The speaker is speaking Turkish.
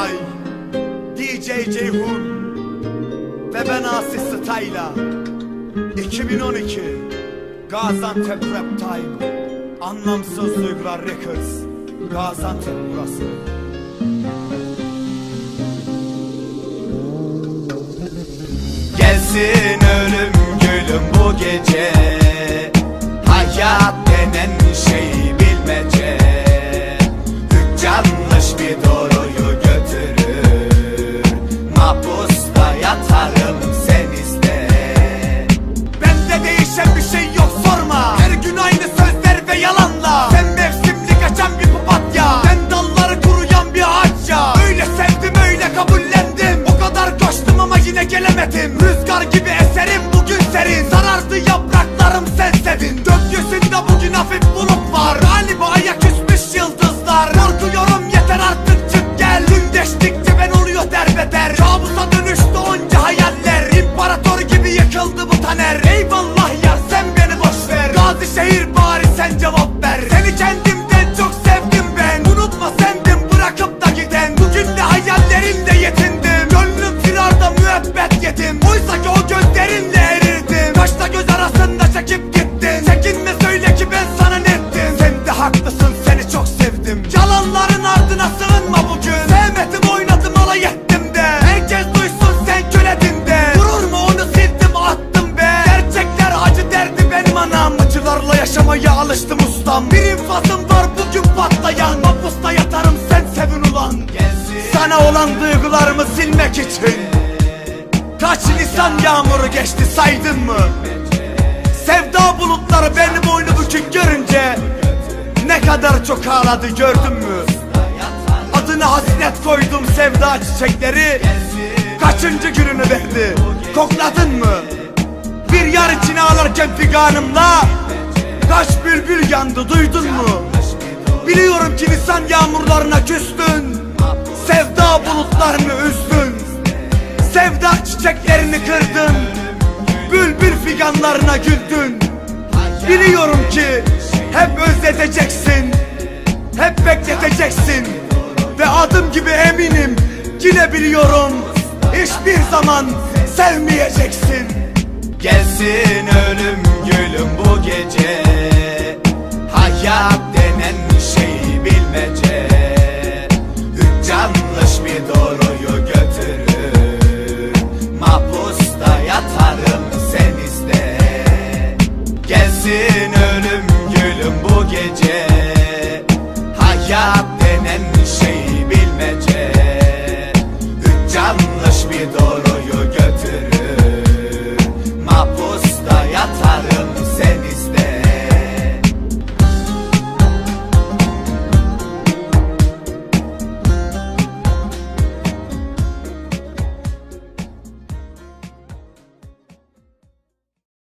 Ay DJ Ceyhun Ve ben Asis Style'a 2012 Gaziantep Rap Time. Anlamsız Duygular Records Gaziantep burası. Gelsin ölüm gülüm bu gece gelemedim Rüzgar gibi eserim bugün serin Sarardı yapraklarım sen sevin Gökyüzünde bugün hafif bulut var. Galiba ayak küsmüş yıldızlar. Korkuyorum yeter artık çık gel. Gün geçtikçe ben oluyor derbeder. Kabusa dönüştü onca hayaller. İmparator gibi yıkıldı bu taner. Eyvallah yar sen beni boş ver. Gazi şehir bari sen cevap ustam Bir infazım var bugün patlayan Mapusta yatarım sen sevin ulan Sana olan duygularımı silmek için Kaç lisan yağmuru geçti saydın mı? Sevda bulutları beni boynu bükük görünce Ne kadar çok ağladı gördün mü? Adına hasret koydum sevda çiçekleri Kaçıncı gününü verdi kokladın mı? Bir yar için ağlarken figanımla Kaç bülbül yandı duydun mu? Biliyorum ki nisan yağmurlarına küstün. Sevda bulutlarını üzdün. Sevda çiçeklerini kırdın. Bülbül figanlarına güldün. Biliyorum ki hep özleteceksin. Hep bekleteceksin. Ve adım gibi eminim Yine biliyorum. Hiçbir zaman sevmeyeceksin. Gelsin ölüm gülüm